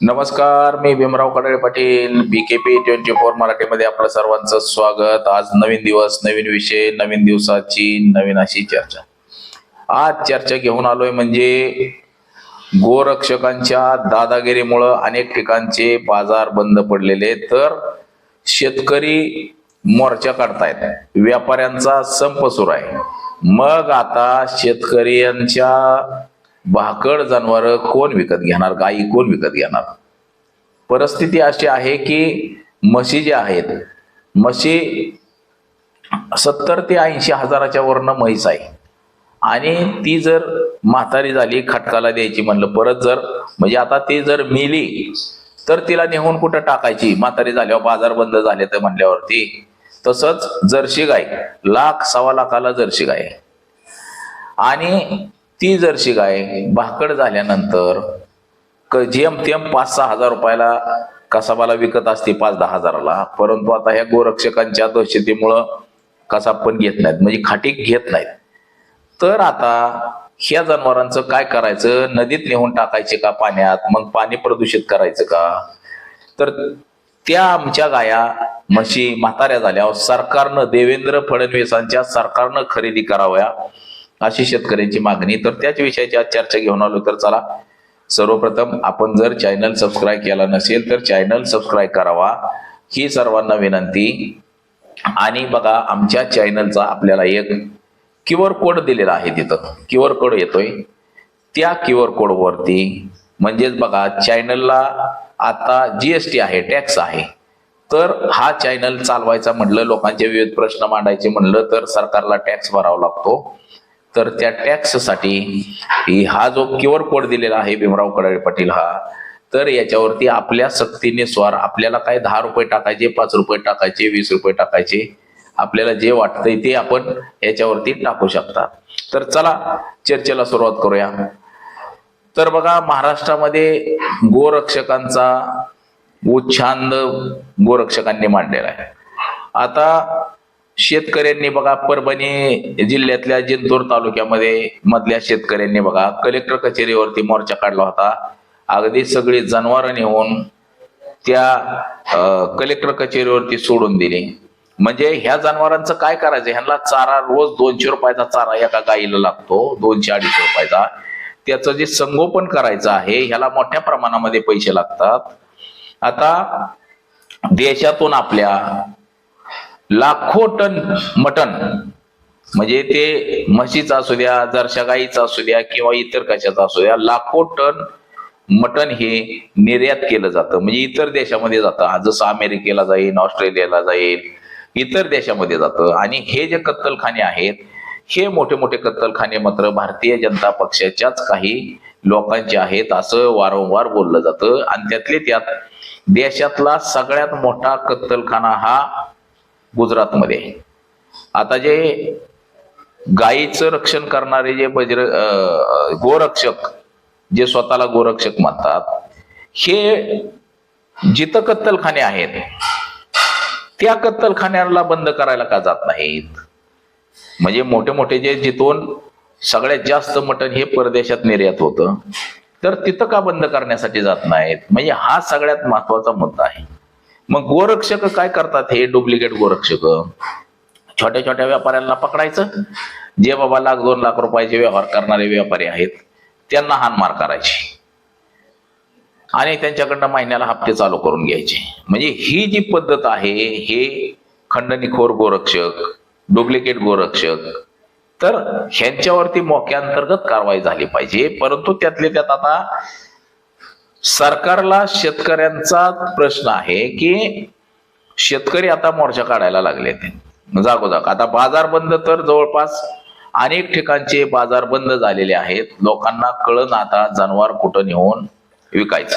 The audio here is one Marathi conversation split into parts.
नमस्कार मी Bhimrao Kadale Patil B K P twenty four मराठीमध्ये आपलं सर्वांचं स्वागत. आज नवीन दिवस नवीन विषय नवीन दिवसाची नवीन अशी चर्चा. आज चर्चा घेऊन आलोय म्हणजे गोरक्षकांच्या दादागिरीमुळं अनेक ठिकाणचे बाजार बंद पडलेले तर शेतकरी मोर्चा काढतायत. व्यापाऱ्यांचा संप सुरू आहे. मग आता शेतकऱ्यांच्या भाकड जनावर कोण विकत घेणार? गायी कोण विकत घेणार? परिस्थिती अशी आहे की म्हशी ज्या आहेत म्हशी सत्तर ते ऐंशी हजाराच्या वरनं म्हैस आहे. आणि ती जर म्हातारी झाली खटकाला द्यायची म्हणलं परत जर म्हणजे आता ती जर मेली तर तिला नेहून कुठं टाकायची? म्हातारी झाल्यावर बाजार बंद झाले तर म्हणल्यावरती. तसंच जर्सी गाय लाख सव्वा लाखाला जर्सी गाय आणि ती जर्शी गाय भाकड झाल्यानंतर क जेमतेम पाच सहा हजार रुपयाला कसाबाला विकत असते पाच दहा हजाराला. परंतु आता ह्या गोरक्षकांच्या दहशतीमुळं कसाब पण घेत नाहीत म्हणजे खाटी घेत नाहीत. तर आता ह्या जनावरांचं काय करायचं? नदीत नेऊन टाकायचे का पाण्यात? मग पाणी प्रदूषित करायचं का? तर त्या आमच्या गाया म्हशी म्हाताऱ्या झाल्यावर सरकारनं देवेंद्र फडणवीसांच्या सरकारनं खरेदी कराव्या. अशी शेतकऱ्यांची मागणी. तर त्याच विषयाची आज चर्चा घेऊन आलो. तर चला सर्वप्रथम आपण जर चॅनल सबस्क्राईब केला नसेल तर चॅनल सबस्क्राईब करावा. ही सर्वांना विनंती. आणि बघा आमच्या चॅनलचा आपल्याला एक क्यू आर कोड दिलेला आहे तिथं. क्यू आर कोड येतोय. त्या क्यू आर कोडवरती म्हणजेच बघा चॅनलला आता जीएसटी आहे टॅक्स आहे. तर हा चॅनल चालवायचा म्हणलं लोकांचे विविध प्रश्न मांडायचे म्हणलं तर सरकारला टॅक्स भरावा लागतो. तर त्या टॅक्ससाठी हा जो क्यू आर कोड दिलेला आहे भीमराव कडाळे पाटील हा तर याच्यावरती आपल्या सक्तीने स्वार आपल्याला काय दहा रुपये टाकायचे पाच रुपये टाकायचे वीस रुपये टाकायचे आपल्याला जे वाटतंय ते आपण याच्यावरती टाकू शकता. तर चला चर्चेला सुरुवात करूया. तर बघा महाराष्ट्रामध्ये गोरक्षकांचा उच्छांद गोरक्षकांनी मांडलेला आहे. आता शेतकऱ्यांनी बघा परभणी जिल्ह्यातल्या जिंतूर तालुक्यामध्ये मधल्या शेतकऱ्यांनी बघा कलेक्टर कचेरीवरती मोर्चा काढला होता. अगदी सगळी जनावरं नेऊन त्या कलेक्टर कचेरीवरती सोडून दिली. म्हणजे ह्या जनावरांचं काय करायचं? ह्यांना चारा रोज दोनशे रुपयाचा चारा एका गाईला लागतो दोनशे अडीचशे रुपयाचा. त्याचं जे संगोपन करायचं आहे ह्याला मोठ्या प्रमाणामध्ये पैसे लागतात. आता देशातून आपल्या लाखो टन मटन म्हणजे ते म्हशीचा असू द्या जरशा गाईचा असू द्या किंवा इतर कशाचा असू द्या लाखो टन मटन हे निर्यात केलं जातं. म्हणजे इतर देशामध्ये जातं. जसं अमेरिकेला जाईल ऑस्ट्रेलियाला जाईल इतर देशामध्ये जातं. आणि हे जे कत्तलखाने आहेत हे मोठे मोठे कत्तलखाने मात्र भारतीय जनता पक्षाच्याच काही लोकांचे आहेत असं वारंवार बोललं जातं. आणि त्यातले त्यात देशातला सगळ्यात मोठा कत्तलखाना हा गुजरातमध्ये. आता जे गायीचं रक्षण करणारे जे बजर गोरक्षक जे स्वतःला गोरक्षक म्हणतात हे जिथं कत्तलखाने आहेत त्या कत्तलखान्याला बंद करायला का जात नाहीत? म्हणजे मोठे मोठे जे जिथून सगळ्यात जास्त मटण हे परदेशात निर्यात होतं तर तिथं का बंद करण्यासाठी जात नाहीत? म्हणजे हा सगळ्यात महत्त्वाचा मुद्दा आहे. मग गोरक्षक काय करतात हे डुप्लिकेट गोरक्षक? छोट्या छोट्या व्यापाऱ्यांना पकडायचं. जे बाबा लाख दोन लाख रुपयाचे व्यवहार करणारे व्यापारी आहेत त्यांना हानमार करायची. आणि त्यांच्याकडनं महिन्याला हप्ते चालू करून घ्यायचे. म्हणजे ही जी पद्धत आहे हे खंडणीखोर गोरक्षक डुप्लिकेट गोरक्षक तर ह्यांच्यावरती मोक्याअंतर्गत कारवाई झाली पाहिजे. परंतु त्यातले त्यात आता सरकारला शेतकऱ्यांचा प्रश्न आहे की शेतकरी आता मोर्चा काढायला लागले ते. जागोजाग. आता बाजार बंद तर जवळपास अनेक ठिकाणचे बाजार बंद झालेले आहेत. लोकांना कळण आता जनावर कुठं नेऊन विकायचं.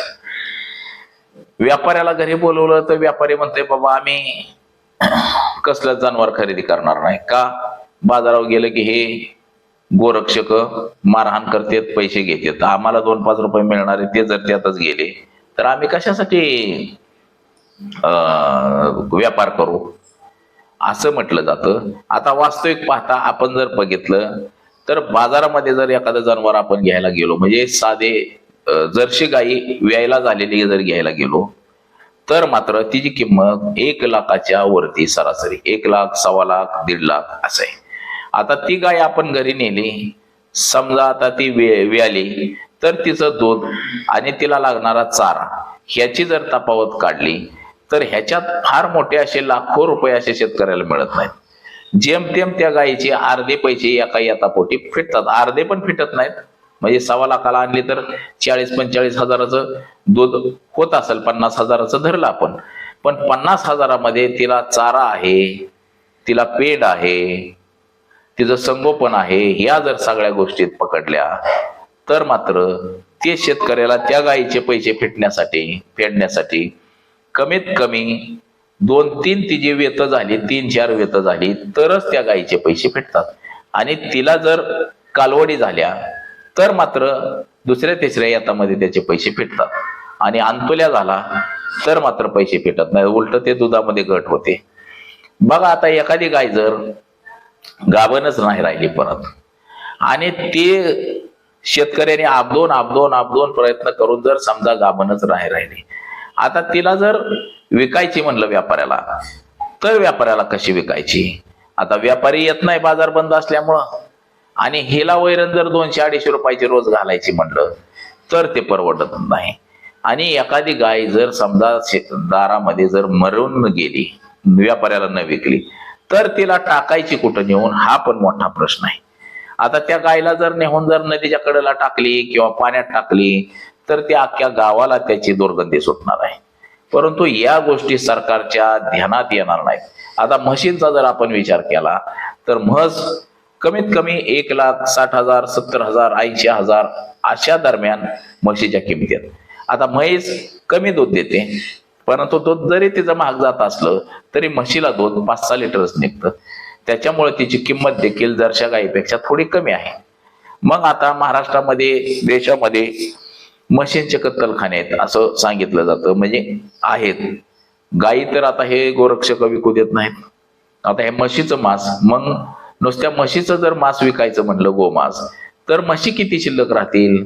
व्यापाऱ्याला घरी बोलवलं तर व्यापारी म्हणते बाबा आम्ही कसलं जनावर खरेदी करणार नाही का? बाजारावर गेलं की हे गोरक्षक मारहाण करतात पैसे घेतात. आम्हाला दोन पाच रुपये मिळणारे ते जर त्यातच गेले तर आम्ही कशासाठी व्यापार करू? असं म्हटलं जातं. आता वास्तविक पाहता आपण जर बघितलं तर बाजारामध्ये जर एखादं जनावर आपण घ्यायला गेलो म्हणजे साधे जर्शी गाई व्यायला झालेली जर घ्यायला गेलो तर मात्र तिची किंमत एक लाखाच्या वरती सरासरी एक लाख सव्वा लाख दीड लाख असं आहे. आता ती गाय आपण घरी नेली समजा आता ती व्याली तर तिचं दूध आणि तिला लागणारा चारा ह्याची जर तफावत काढली तर ह्याच्यात फार मोठे असे लाखो रुपये असे शेतकऱ्याला मिळत नाहीत. जेमतेम त्या गायीचे अर्धे पैसे एका येतापोटी फिटतात. अर्धे पण फिटत नाहीत. म्हणजे सव्वा लाखाला आणली तर चाळीस पंचेचाळीस हजाराचं दूध होत असेल पन्नास हजाराचं धरलं आपण. पण पन्नास हजारामध्ये तिला चारा आहे तिला पेड आहे तिचं संगोपन आहे ह्या जर सगळ्या गोष्टीत पकडल्या तर मात्र ते शेतकऱ्याला त्या गायीचे पैसे फिटण्यासाठी फेडण्यासाठी कमीत कमी दोन तीन तिची वेत झाली तीन चार वेत झाली तरच त्या गायीचे पैसे फिटतात आणि तिला जर कालवडी झाल्या तर मात्र दुसऱ्या तिसऱ्या यातामध्ये त्याचे पैसे फिटतात आणि अंतुल्या झाला तर मात्र पैसे फेटत नाही. उलट ते दुधामध्ये घट होते. बघा आता एखादी गाय जर गाभणच नाही राहिली परत. आणि ते शेतकऱ्याने आपदोन आपदोन आपदोन प्रयत्न करून जर समजा गाभणच नाही राहिली. आता तिला जर विकायची म्हणलं व्यापाऱ्याला तर व्यापाऱ्याला कशी विकायची? आता व्यापारी येत नाही बाजार बंद असल्यामुळं. आणि हिला वैरण जर दोनशे अडीचशे रुपयाची रोज घालायची म्हणलं तर ते परवडत नाही. आणि एखादी गाय जर समजा शेत दारामध्ये जर मरून गेली व्यापाऱ्याला न विकली तर तिला टाकायची कुठं नेऊन हा पण मोठा प्रश्न आहे. आता त्या गायला जर नेऊन जर नदीच्या कडेला टाकली किंवा पाण्यात टाकली तर त्या अख्ख्या गावाला त्याची दुर्गंधी सुटणार आहे. परंतु या गोष्टी सरकारच्या ध्यानात येणार नाहीत. आता म्हशींचा जर आपण विचार केला तर म्हस कमीत कमी एक लाख साठ हजार सत्तर हजार ऐंशी हजार अशा दरम्यान म्हशीच्या किमती आहेत आता म्हैस कमी दूध देते परंतु दूध जरी तिचं महाग जात असलं तरी म्हशीला दूध पाच सहा लिटरच निघतं. त्याच्यामुळे तिची किंमत देखील जरशा गायीपेक्षा थोडी कमी आहे. मग आता महाराष्ट्रामध्ये देशामध्ये म्हशींचे कत्तलखाने आहेत असं सांगितलं जातं. म्हणजे आहेत. गायी तर आता हे गोरक्षक विकू देत नाहीत. आता हे म्हशीचं मांस मग नुसत्या म्हशीचं जर मांस विकायचं म्हणलं गोमांस तर म्हशी किती शिल्लक राहतील?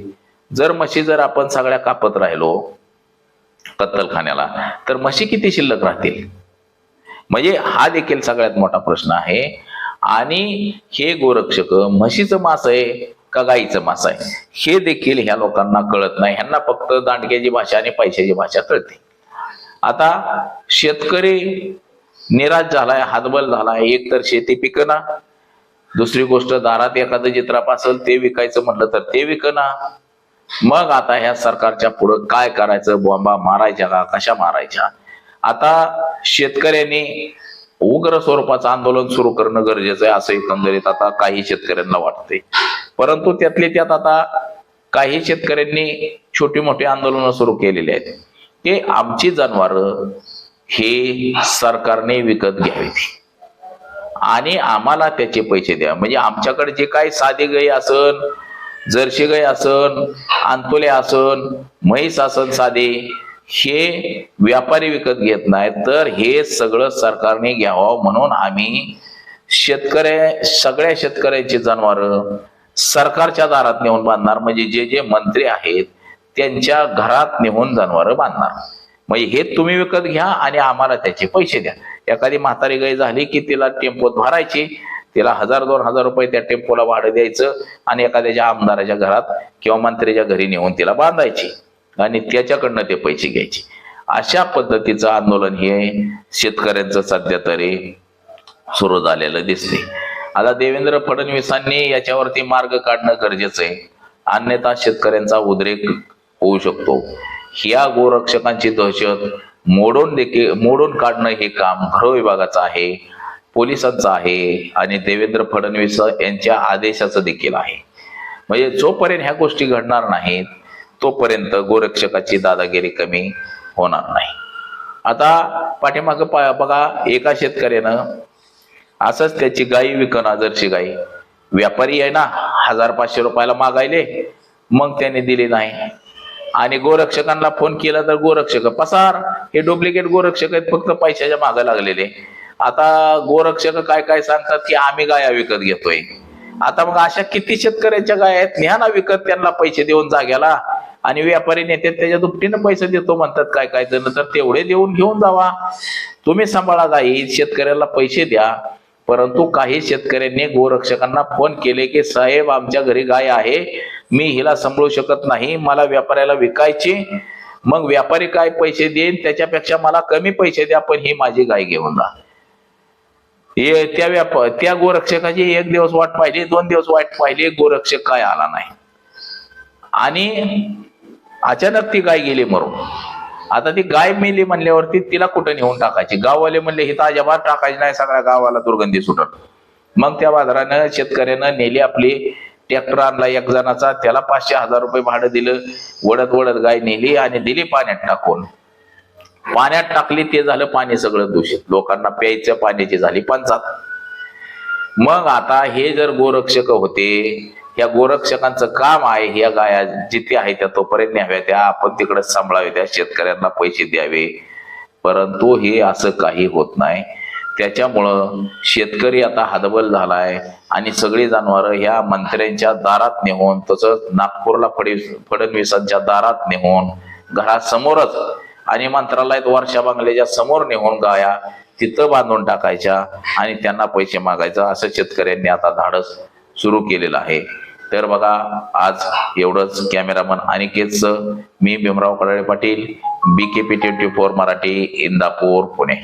जर म्हशी जर आपण सगळ्या कापत राहिलो कत्तलखान्याला तर म्हशी किती शिल्लक राहतील? म्हणजे हा देखील सगळ्यात मोठा प्रश्न आहे. आणि हे गोरक्षक म्हशीचं मांस आहे का गाईचं मांस आहे? हे देखील ह्या लोकांना कळत नाही. ह्यांना फक्त दांडग्याची भाषा आणि पैशाची भाषा कळते. आता शेतकरी निराश झालाय हातबल झालाय. एक तर शेती पिकना दुसरी गोष्ट दारात एखादं जित्राप असेल ते विकायचं म्हटलं तर ते विकना मग आता ह्या सरकारच्या पुढं काय करायचं? बॉम्बा मारायच्या का? कशा मारायच्या? आता शेतकऱ्यांनी उग्र स्वरूपाचं आंदोलन सुरू करणं गरजेचं आहे असं एकंदरीत आता काही शेतकऱ्यांना वाटते परंतु त्यातले त्यात आता काही शेतकऱ्यांनी छोटी मोठी आंदोलनं सुरू केलेली आहेत. ते आमची जनावर हे सरकारने विकत घ्यावीत. आणि आम्हाला त्याचे पैसे द्या. म्हणजे आमच्याकडे जे काही साधी गई असन जर्सी गाई आसन अंतोले आसन म्हैस आसन साधे हे व्यापारी विकत घेत नाहीत. तर हे सगळं सरकारने घ्यावं म्हणून आम्ही शेतकऱ्या सगळ्या शेतकऱ्यांची जनावर सरकारच्या दारात नेऊन बांधणार. म्हणजे जे जे मंत्री आहेत त्यांच्या घरात नेऊन जनावर बांधणार. म्हणजे हे तुम्ही विकत घ्या आणि आम्हाला त्याचे पैसे द्या. एखादी म्हातारी गाय झाली की तिला टेम्पोत भरायची तिला हजार दोन हजार रुपये त्या टेम्पोला भाडं द्यायचं आणि एखाद्याच्या आमदाराच्या घरात किंवा मंत्र्याच्या घरी नेऊन तिला बांधायची आणि त्याच्याकडनं ते पैसे घ्यायचे. अशा पद्धतीचं आंदोलन हे शेतकऱ्यांचं सध्या तरी सुरू झालेलं दिसते आता देवेंद्र फडणवीसांनी याच्यावरती मार्ग काढणं गरजेचं आहे. अन्यथा शेतकऱ्यांचा उद्रेक होऊ शकतो. ह्या गोरक्षकांची दहशत मोडून देखील मोडून काढणं हे काम गृह विभागाचं आहे. पोलिसांचं आहे आणि देवेंद्र फडणवीस यांच्या आदेशाचं देखील आहे. म्हणजे जोपर्यंत ह्या गोष्टी घडणार नाहीत तोपर्यंत गोरक्षकाची दादागिरी कमी होणार नाही. आता पाठीमागं पा बघा एका शेतकऱ्यानं असंच त्याची गाई विकणं जरशी गाई. व्यापारी आहे ना हजार पाचशे रुपयाला मागायले मग त्याने दिली नाही. आणि गोरक्षकांना फोन केला तर गोरक्षक पसार हे डुप्लिकेट गोरक्षक आहेत फक्त पैशाच्या मागे लागलेले. आता गोरक्षक काय काय सांगतात की आम्ही गाया विकत घेतोय. आता मग अशा किती शेतकऱ्यांच्या गाय आहेत? न्या ना विकत त्यांना पैसे देऊन जाग्याला. आणि व्यापारी नेते त्याच्या दुपटीनं पैसे देतो म्हणतात काय काय जण तर तेवढे देऊन घेऊन जावा. तुम्ही सांभाळा गाई शेतकऱ्याला पैसे द्या. परंतु काही शेतकऱ्यांनी गोरक्षकांना फोन केले की साहेब आमच्या घरी गाय आहे. मी हिला सांभाळू शकत नाही. मला व्यापाऱ्याला विकायची. मग व्यापारी काय पैसे देईन? त्याच्यापेक्षा मला कमी पैसे द्या पण ही माझी गाय घेऊन जा. हे त्या व्याप त्या गोरक्षकाची एक दिवस वाट पाहिली दोन दिवस वाट पाहिली गोरक्षक काय आला नाही. आणि अचानक ती गाय गेली मरून. आता ती गाय मेली म्हणल्यावरती तिला कुठं नेऊन टाकायची? गाववाले म्हणले हिता अजिबात टाकायची नाही सगळ्या गावाला दुर्गंधी सुटत मग त्या बाजारानं शेतकऱ्यानं नेली आपली ट्रॅक्टर आणला एक जणाचा त्याला पाचशे हजार रुपये भाडं दिलं. वडत वडत गाय नेली आणि दिली पाण्यात टाकून. पाण्यात टाकली ते झालं पाणी सगळं दूषित. लोकांना प्यायच्या पाण्याची झाली पंचात. मग आता हे जर गोरक्षक होते या गोरक्षकांचं काम आहे या गाया जिथे आहे त्या तोपर्यंत न्याव्या त्या आपण तिकडे सांभाळावे त्या शेतकऱ्यांना पैसे द्यावे. परंतु हे असं काही होत नाही. त्याच्यामुळं शेतकरी आता हदबल झालाय आणि सगळी जनावर ह्या मंत्र्यांच्या दारात नेऊन तसंच नागपूरला फडणवीसांच्या दारात नेऊन घरासमोरच आणि मंत्रालयात वर्षा बांगल्याच्या समोर नेऊन गाया तिथं बांधून टाकायच्या आणि त्यांना पैसे मागायचं असं शेतकऱ्यांनी आता धाडस सुरू केलेलं आहे. तर बघा आज एवढंच कॅमेरामन अनिकेतच मी Bhimrao Kadale Patil B K P twenty four Marathi Indapur Pune.